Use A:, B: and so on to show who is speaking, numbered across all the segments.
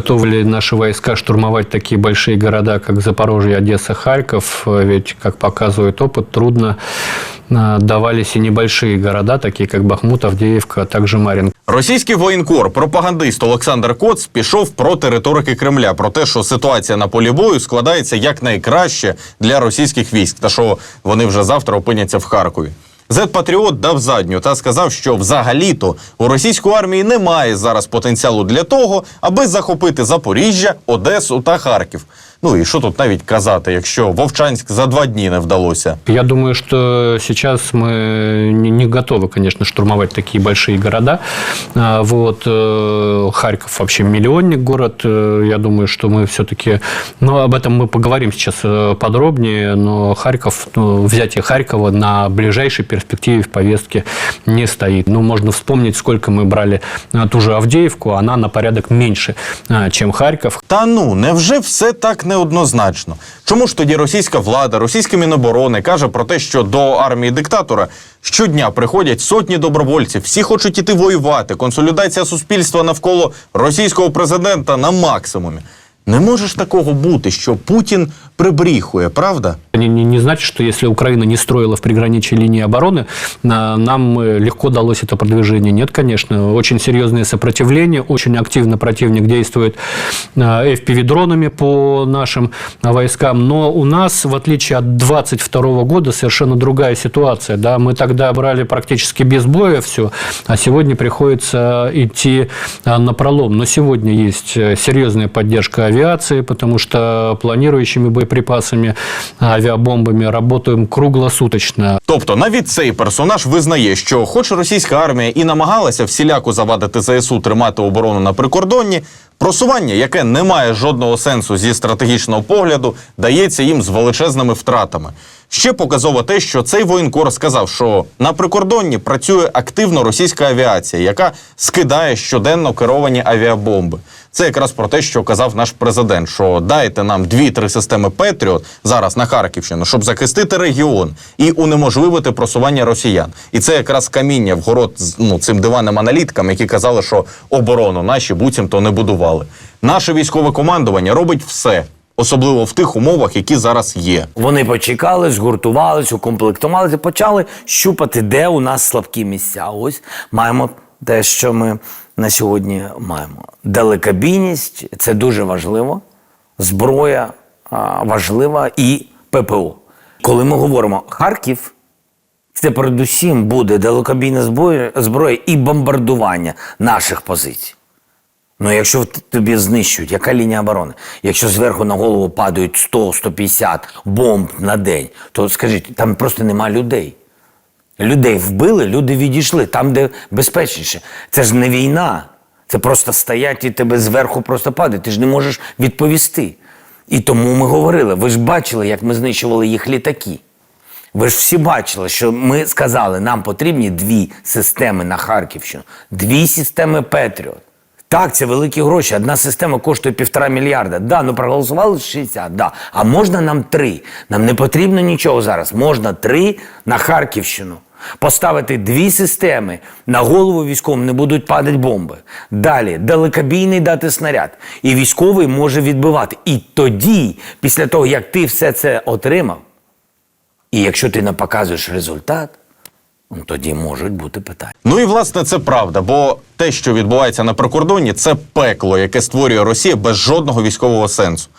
A: готовы ли наши войска штурмовать такие большие города, как Запорожье, Одесса, Харьков. Ведь, как показывает опыт, трудно а, давались и небольшие города, такие как Бахмут, Авдеевка, а также Маринка.
B: Російський воєнкор, пропагандист Олександр Коц пішов проти риторики Кремля про те, що ситуація на полі бою складається якнайкраще для російських військ, та що вони вже завтра опиняться в Харкові. Зет-патріот дав задню та сказав, що взагалі-то у російської армії немає зараз потенціалу для того, аби захопити Запоріжжя, Одесу та Харків. Ну і що тут навіть казати, якщо Вовчанськ за два дні не вдалося.
A: Я думаю, что сейчас мы не, не готовы, конечно, штурмовать такие большие города. А, Вот э, Харьков вообще миллионник город. Э, Я думаю, что мы все-таки, ну, об этом мы поговорим сейчас э, подробнее. Но Харьков, ну, взятие Харькова на ближайшей перспективе в повестке не стоит. Ну, можно вспомнить, сколько мы брали а, ту же Авдеевку, она на порядок меньше, а, чем Харьков.
B: Та ну, невже все так неоднозначно? Чому ж тоді російська влада, російське міноборони каже про те, що до армії диктатора щодня приходять сотні добровольців, всі хочуть іти воювати, консолідація суспільства навколо російського президента на максимумі. Не може ж такого бути, що Путін прибріхує, правда?
A: Не, не, не значит, что если Украина не строила в приграничье линии обороны, на- нам э, легко далось это продвижение. Нет, конечно. Очень серьезное сопротивление, очень активно противник действует э, FPV-дронами по нашим э, войскам. Но у нас, в отличие от 22 года, совершенно другая ситуация. Да? Мы тогда брали практически без боя все, а сегодня приходится идти э, на пролом. Но сегодня есть э, серьезная поддержка авиации, потому что планирующими боеприпасами, авиабомбами работаем круглосуточно.
B: Тобто навіть цей персонаж визнає, що, хоч російська армія і намагалася всіляко завадити ЗСУ тримати оборону на прикордонні, просування, яке не має жодного сенсу зі стратегічного погляду, дається їм з величезними втратами. Ще показово те, що цей воєнкор сказав, що на прикордонні працює активно російська авіація, яка скидає щоденно керовані авіабомби. Це якраз про те, що казав наш президент: що дайте нам дві-три системи Петріот зараз на Харківщину, щоб захистити регіон і унеможливити просування росіян. І це якраз каміння в город ну, цим диванним аналіткам, які казали, що оборону наші буцімто не будували. Наше військове командування робить все, особливо в тих умовах, які зараз є.
C: Вони почекали, згуртувалися, укомплектувалися, почали щупати, де у нас слабкі місця. Ось маємо те, що ми на сьогодні маємо. Далекобійність це дуже важливо. Зброя важлива і ППО. Коли ми говоримо Харків, це передусім буде далекобійна зброя, зброя і бомбардування наших позицій. Ну, якщо тобі знищують, яка лінія оборони? Якщо зверху на голову падають 100-150 бомб на день, то скажіть, там просто нема людей. Людей вбили, люди відійшли там, де безпечніше. Це ж не війна. Це просто стоять і тебе зверху просто падають. Ти ж не можеш відповісти. І тому ми говорили: ви ж бачили, як ми знищували їх літаки. Ви ж всі бачили, що ми сказали, нам потрібні дві системи на Харківщину, дві системи Петріот. Так, це великі гроші. Одна система коштує півтора мільярда. Да, ну проголосували 60, да. А можна нам три. Нам не потрібно нічого зараз. Можна три на Харківщину. Поставити дві системи на голову військовим не будуть падати бомби. Далі далекобійний дати снаряд. І військовий може відбивати. І тоді, після того, як ти все це отримав, і якщо ти не показуєш результат, ну, тоді можуть бути питання.
B: Ну і власне це правда, бо те, що відбувається на прикордонні, це пекло, яке створює Росія без жодного військового сенсу.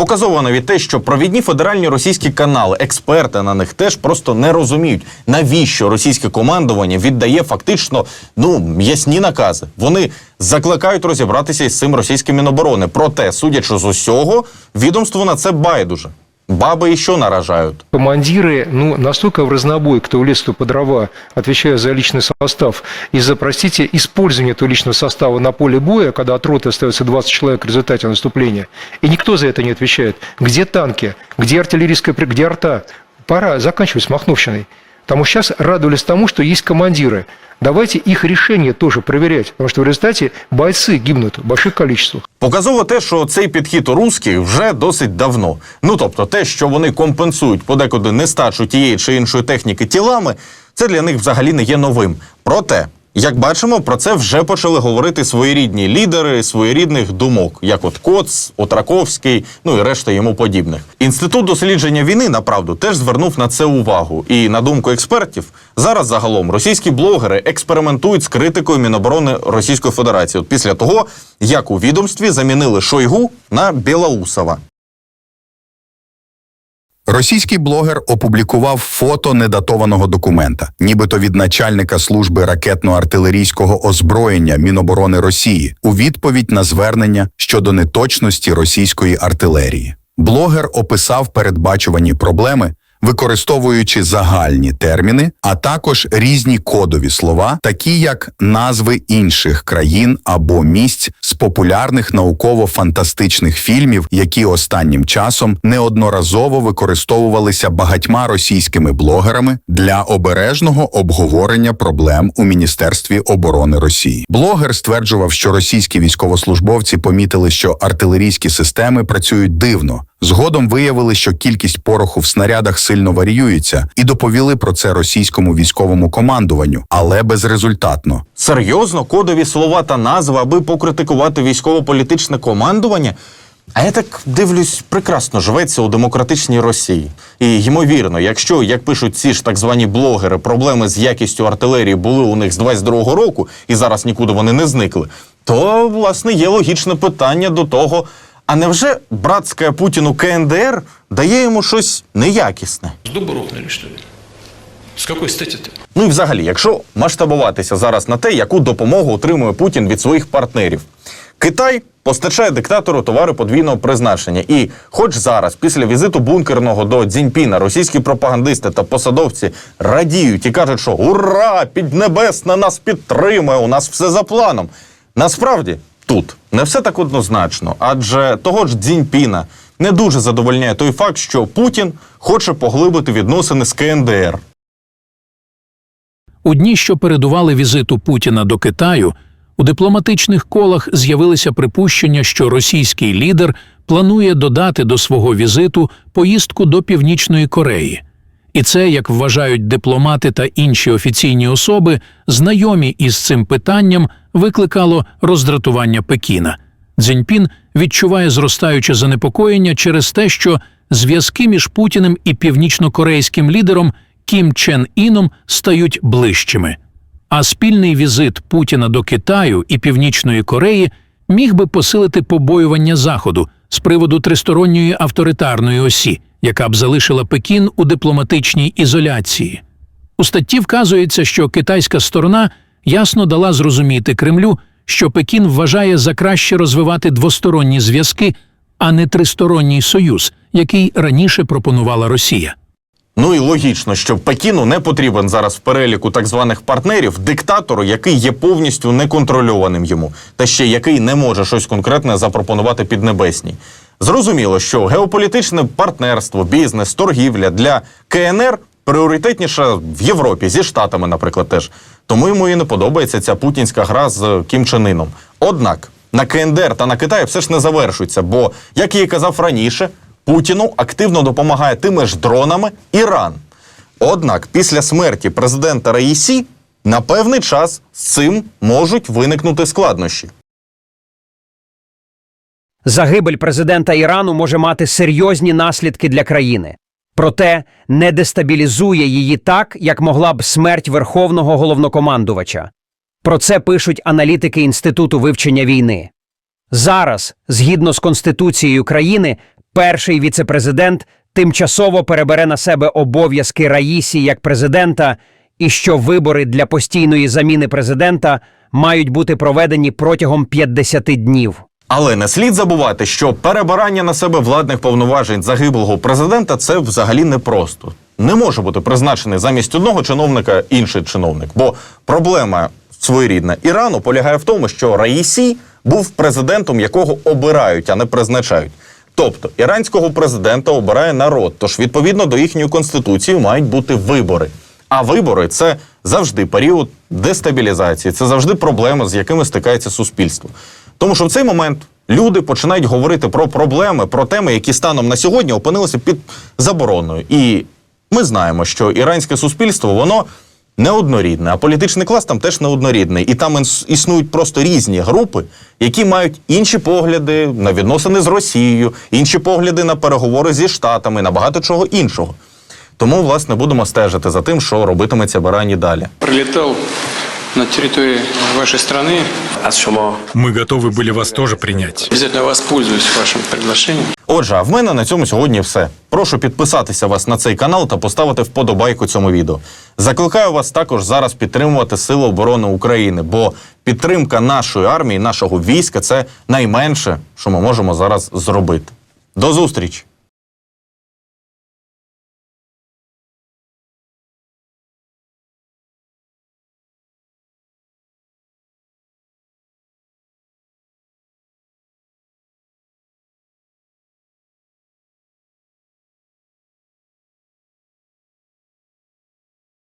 B: Показово навіть те, що провідні федеральні російські канали, експерти на них теж просто не розуміють, навіщо російське командування віддає фактично ну ясні накази. Вони закликають розібратися із цим російським міноборони. Проте, судячи з усього, відомство на це байдуже. Баби і що наражають.
D: командиры, ну, настолько в разнобой, кто в лес, кто по дрова, отвечая за личный состав, и за, простите, использование этого личного состава на поле боя, когда от роты остается 20 человек в результате наступления, и никто за это не отвечает. Где танки? Где артиллерийская, где арта? Пора заканчивать с Махновщиной. Потому что сейчас радовались тому, что есть командиры. Давайте их рішення теж перевіряти, тому що в результаті бойці гибнуть в больших количествах.
B: Показово те, що цей підхід у русських вже досить давно. Ну тобто, те, що вони компенсують подекуди нестачу тієї чи іншої техніки тілами, це для них взагалі не є новим. Проте як бачимо, про це вже почали говорити своєрідні лідери своєрідних думок, як от Коц, Отраковський, ну і решта йому подібних. Інститут дослідження війни направду теж звернув на це увагу. І на думку експертів, зараз загалом російські блогери експериментують з критикою Міноборони Російської Федерації. От після того, як у відомстві замінили Шойгу на Білоусова.
E: Російський блогер опублікував фото недатованого документа, нібито від начальника служби ракетно-артилерійського озброєння Міноборони Росії у відповідь на звернення щодо неточності російської артилерії. Блогер описав передбачувані проблеми, використовуючи загальні терміни, а також різні кодові слова, такі як назви інших країн або місць з популярних науково-фантастичних фільмів, які останнім часом неодноразово використовувалися багатьма російськими блогерами для обережного обговорення проблем у Міністерстві оборони Росії. Блогер стверджував, що російські військовослужбовці помітили, що артилерійські системи працюють дивно. Згодом виявили, що кількість пороху в снарядах сильно варіюється, і доповіли про це російському військовому командуванню, але безрезультатно.
B: Серйозно, кодові слова та назви, аби покритикувати військово-політичне командування. А я так дивлюсь, прекрасно живеться у демократичній Росії. І ймовірно, якщо, як пишуть ці ж так звані блогери, проблеми з якістю артилерії були у них з 22-го року, і зараз нікуди вони не зникли, то власне є логічне питання до того. А невже братська Путіну КНДР дає йому щось неякісне?
F: С дуба рухнули, что ли? С какой стати-то?
B: Ну і взагалі, якщо масштабуватися зараз на те, яку допомогу отримує Путін від своїх партнерів, Китай постачає диктатору товари подвійного призначення. І, хоч зараз, після візиту бункерного до Дзіньпіна, російські пропагандисти та посадовці радіють і кажуть, що ура! Піднебесна нас підтримує, у нас все за планом. Насправді тут не все так однозначно, адже того ж Дзіньпіна не дуже задовольняє той факт, що Путін хоче поглибити відносини з КНДР.
G: У дні, що передували візиту Путіна до Китаю, у дипломатичних колах з'явилися припущення, що російський лідер планує додати до свого візиту поїздку до Північної Кореї. І це, як вважають дипломати та інші офіційні особи, знайомі із цим питанням, викликало роздратування Пекіна. Цзіньпін відчуває зростаюче занепокоєння через те, що зв'язки між Путіним і північнокорейським лідером Кім Чен Іном стають ближчими. А спільний візит Путіна до Китаю і Північної Кореї міг би посилити побоювання Заходу з приводу тристоронньої авторитарної осі, яка б залишила Пекін у дипломатичній ізоляції. У статті вказується, що китайська сторона ясно дала зрозуміти Кремлю, що Пекін вважає за краще розвивати двосторонні зв'язки, а не тристоронній союз, який раніше пропонувала Росія.
B: Ну і логічно, що Пекіну не потрібен зараз в переліку так званих партнерів диктатору, який є повністю неконтрольованим йому, та ще який не може щось конкретне запропонувати Піднебесній. Зрозуміло, що геополітичне партнерство, бізнес, торгівля для КНР пріоритетніше в Європі зі Штатами, наприклад, теж. Тому йому і не подобається ця путінська гра з Кім Чен Іном. Однак на КНДР та на Китай все ж не завершується, бо, як я і казав раніше, Путіну активно допомагає тими ж дронами Іран. Однак після смерті президента Раїсі на певний час з цим можуть виникнути складнощі.
H: Загибель президента Ірану може мати серйозні наслідки для країни, проте не дестабілізує її так, як могла б смерть верховного головнокомандувача. Про це пишуть аналітики Інституту вивчення війни. Зараз, згідно з Конституцією країни, перший віцепрезидент тимчасово перебере на себе обов'язки Раїсі як президента, і що вибори для постійної заміни президента мають бути проведені протягом 50 днів.
B: Але не слід забувати, що перебирання на себе владних повноважень загиблого президента це взагалі непросто. Не може бути призначений замість одного чиновника інший чиновник. Бо проблема своєрідна Ірану полягає в тому, що Раїсі був президентом, якого обирають, а не призначають. Тобто іранського президента обирає народ, тож відповідно до їхньої конституції мають бути вибори. А вибори це завжди період дестабілізації, це завжди проблеми, з якими стикається суспільство. Тому що в цей момент люди починають говорити про проблеми, про теми, які станом на сьогодні опинилися під забороною. І ми знаємо, що іранське суспільство воно неоднорідне, а політичний клас там теж неоднорідний. І там існують просто різні групи, які мають інші погляди на відносини з Росією, інші погляди на переговори зі Штатами, на багато чого іншого. Тому, власне, будемо стежити за тим, що робитиметься Барані далі.
F: Прилетал на территории вашей страны.
I: Мы готовы были вас тоже принять.
F: Обязательно воспользуюсь вашим приглашением.
B: Отже, а в мене на цьому сьогодні все. Прошу підписатися вас на цей канал та поставити вподобайку цьому відео. Закликаю вас також зараз підтримувати Сили оборони України, бо підтримка нашої армії, нашого війська це найменше, що ми можемо зараз зробити. До зустрічі!